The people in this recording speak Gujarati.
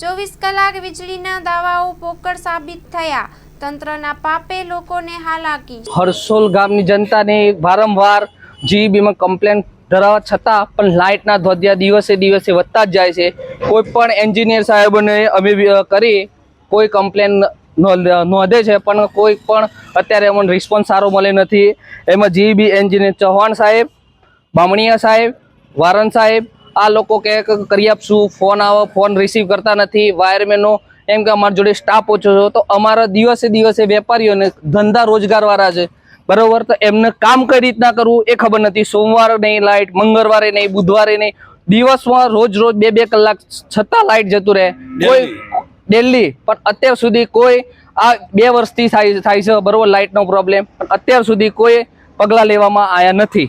ચોવીસ કલાક વીજળીના દાવાઓ પોકળ સાબિત થયા. તંત્રના પાપે લોકોને હાલાકી. હરસોલ ગામની જનતાને વારંવાર જીબીમાં કમ્પ્લેન ધરાવવા છતાં પણ લાઇટના ધોધિયા દિવસે દિવસે વધતા જ જાય છે. કોઈ પણ એન્જિનિયર સાહેબોને અમે કરી કોઈ કમ્પ્લેન નોંધે છે, પણ કોઈ પણ અત્યારે અમને રિસ્પોન્સ સારો મળે નથી. એમાં જીબી એન્જિનિયર ચૌહાણ સાહેબ, બામણીયા સાહેબ વારણ સાહેબ આ લોકો કે કરી આપશું ફોન આવો ફોન રિસીવ કરતા નથી વાયરમેનો એમ કે અમારા જોડે સ્ટાફ ઓછો છે. તો અમારા દિવસે દિવસે વેપારીઓને ધંધા રોજગારવાળા છે. બરોબર? તો એમને કામ કઈ રીતના કરવું એ ખબર નથી. સોમવારે નહીં લાઇટ મંગળવારે નહીં બુધવારે નહીં. દિવસમાં રોજ રોજ બે બે કલાક છતાં લાઇટ જતું રહે. કોઈ દિલ્હી પણ અત્યાર સુધી કોઈ આ બે વર્ષથી થાય થાય છે. બરોબર? લાઇટનો પ્રોબ્લેમ પણ અત્યાર સુધી કોઈ પગલાં લેવામાં આવ્યા નથી.